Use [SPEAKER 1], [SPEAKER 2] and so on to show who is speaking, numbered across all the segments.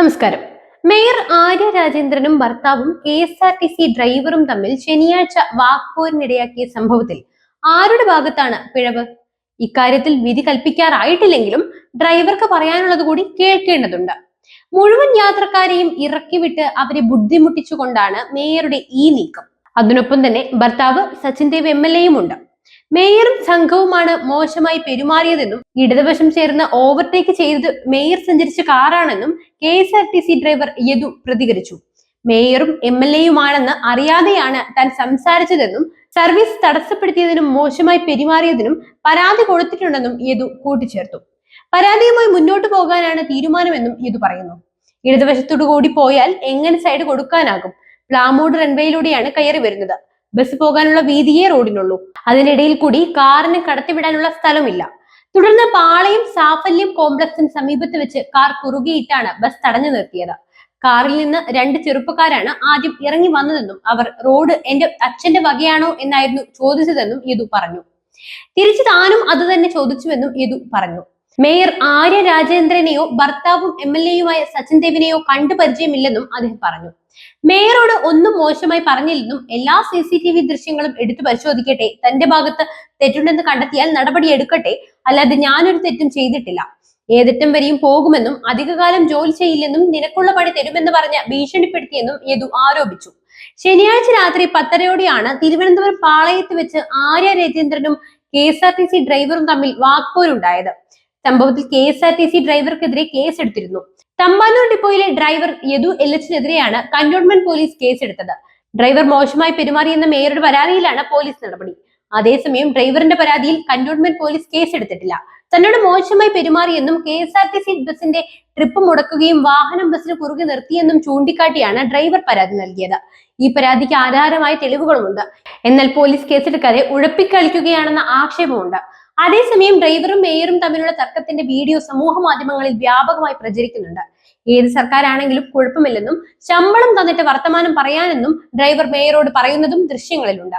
[SPEAKER 1] നമസ്കാരം. മേയർ ആര്യ രാജേന്ദ്രനും ഭർത്താവും K S R T C ഡ്രൈവറും തമ്മിൽ ശനിയാഴ്ച വാക്പോരിനിടയാക്കിയ സംഭവത്തിൽ ആരുടെ ഭാഗത്താണ് പിഴവ്? ഇക്കാര്യത്തിൽ വിധി കൽപ്പിക്കാറായിട്ടില്ലെങ്കിലും ഡ്രൈവർക്ക് പറയാനുള്ളത് കൂടി കേൾക്കേണ്ടതുണ്ട്. മുഴുവൻ യാത്രക്കാരെയും ഇറക്കിവിട്ട് അവരെ ബുദ്ധിമുട്ടിച്ചുകൊണ്ടാണ് മേയറുടെ ഈ നീക്കം. അതിനൊപ്പം തന്നെ ഭർത്താവ് സച്ചിൻ ദേവ് എം എൽ എയും ഉണ്ട്. മേയറും സംഘവുമാണ് മോശമായി പെരുമാറിയതെന്നും ഇടതുവശം ചേർന്ന് ഓവർടേക്ക് ചെയ്തത് മേയർ സഞ്ചരിച്ച കാറാണെന്നും K S R T C driver Yadu പ്രതികരിച്ചു. മേയറും എം എൽ എയുമാണെന്ന് അറിയാതെയാണ് താൻ സംസാരിച്ചതെന്നും സർവീസ് തടസ്സപ്പെടുത്തിയതിനും മോശമായി പെരുമാറിയതിനും പരാതി കൊടുത്തിട്ടുണ്ടെന്നും യദു കൂട്ടിച്ചേർത്തു. പരാതിയുമായി മുന്നോട്ട് പോകാനാണ് തീരുമാനമെന്നും യദു പറയുന്നു. ഇടതുവശത്തോടു കൂടി പോയാൽ എങ്ങനെ സൈഡ് കൊടുക്കാനാകും? പ്ലാമോഡ് റൺവേയിലൂടെയാണ് കയറി വരുന്നത്. ബസ് പോകാനുള്ള വീതിയേ റോഡിനുള്ളൂ. അതിനിടയിൽ കൂടി കാറിന് കടത്തിവിടാനുള്ള സ്ഥലമില്ല. തുടർന്ന് പാളയം സാഫല്യം കോംപ്ലക്സിന് സമീപത്ത് വെച്ച് കാർ കുറുകിയിട്ടാണ് ബസ് തടഞ്ഞു നിർത്തിയത്. കാറിൽ നിന്ന് രണ്ട് ചെറുപ്പക്കാരാണ് ആദ്യം ഇറങ്ങി വന്നതെന്നും അവർ റോഡ് എന്റെ അച്ഛന്റെ വകയാണോ എന്നായിരുന്നു ചോദിച്ചതെന്നും യദു പറഞ്ഞു. തിരിച്ചു താനും അത് തന്നെ ചോദിച്ചുവെന്നും യദു പറഞ്ഞു. മേയർ ആര്യ രാജേന്ദ്രനെയോ ഭർത്താവും എം എൽ എയുമായ സച്ചിൻ ദേവിനെയോ കണ്ടു പരിചയമില്ലെന്നും അദ്ദേഹം പറഞ്ഞു. മേയറോട് ഒന്നും മോശമായി പറഞ്ഞില്ലെന്നും എല്ലാ സി സി ടി വി ദൃശ്യങ്ങളും എടുത്തു പരിശോധിക്കട്ടെ തന്റെ ഭാഗത്ത് തെറ്റുണ്ടെന്ന് കണ്ടെത്തിയാൽ നടപടി എടുക്കട്ടെ അല്ലാതെ ഞാനൊരു തെറ്റും ചെയ്തിട്ടില്ല. ഏതറ്റം വരെയും പോകുമെന്നും അധികകാലം ജോലി ചെയ്യില്ലെന്നും നിനക്കുള്ള പണി തരുമെന്ന് പറഞ്ഞ് ഭീഷണിപ്പെടുത്തിയെന്നും യദു ആരോപിച്ചു. ശനിയാഴ്ച രാത്രി പത്തരയോടെയാണ് തിരുവനന്തപുരം പാളയത്ത് വെച്ച് Arya രജേന്ദ്രനും K S R T C ഡ്രൈവറും തമ്മിൽ വാക്പോരുണ്ടായത്. സംഭവത്തിൽ K S R T C ഡ്രൈവർക്കെതിരെ കേസെടുത്തിരുന്നു. തമ്പാനൂർ ഡിപ്പോയിലെ ഡ്രൈവർ യദു എൽ എച്ചിനെതിരെയാണ് കന്റോൺമെന്റ് പോലീസ് കേസെടുത്തത്. ഡ്രൈവർ മോശമായി പെരുമാറിയെന്ന മേയറുടെ പരാതിയിലാണ് പോലീസ് നടപടി. അതേസമയം ഡ്രൈവറിന്റെ പരാതിയിൽ കന്റോൺമെന്റ് പോലീസ് കേസ് എടുത്തിട്ടില്ല തന്നോട് മോശമായി പെരുമാറിയെന്നും K S R T C ബസിന്റെ ട്രിപ്പ് മുടക്കുകയും വാഹനം ബസ്സിന് കുറുകെ നിർത്തിയെന്നും ചൂണ്ടിക്കാട്ടിയാണ് ഡ്രൈവർ പരാതി നൽകിയത്. ഈ പരാതിക്ക് ആധാരമായ തെളിവുകളുമുണ്ട്. എന്നാൽ പോലീസ് കേസെടുക്കാതെ ഉഴപ്പിക്കളിക്കുകയാണെന്ന ആക്ഷേപമുണ്ട്. അതേസമയം ഡ്രൈവറും മേയറും തമ്മിലുള്ള തർക്കത്തിന്റെ വീഡിയോ സമൂഹ മാധ്യമങ്ങളിൽ വ്യാപകമായി പ്രചരിക്കുന്നുണ്ട്. ഏത് സർക്കാരാണെങ്കിലും കുഴപ്പമില്ലെന്നും ശമ്പളം തന്നിട്ട് വർത്തമാനം പറയാനെന്നും ഡ്രൈവർ മേയറോട് പറയുന്നതും ദൃശ്യങ്ങളിലുണ്ട്.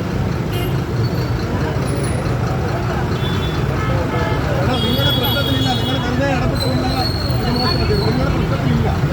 [SPEAKER 2] പ്രശ്നത്തിലില്ല നിങ്ങൾ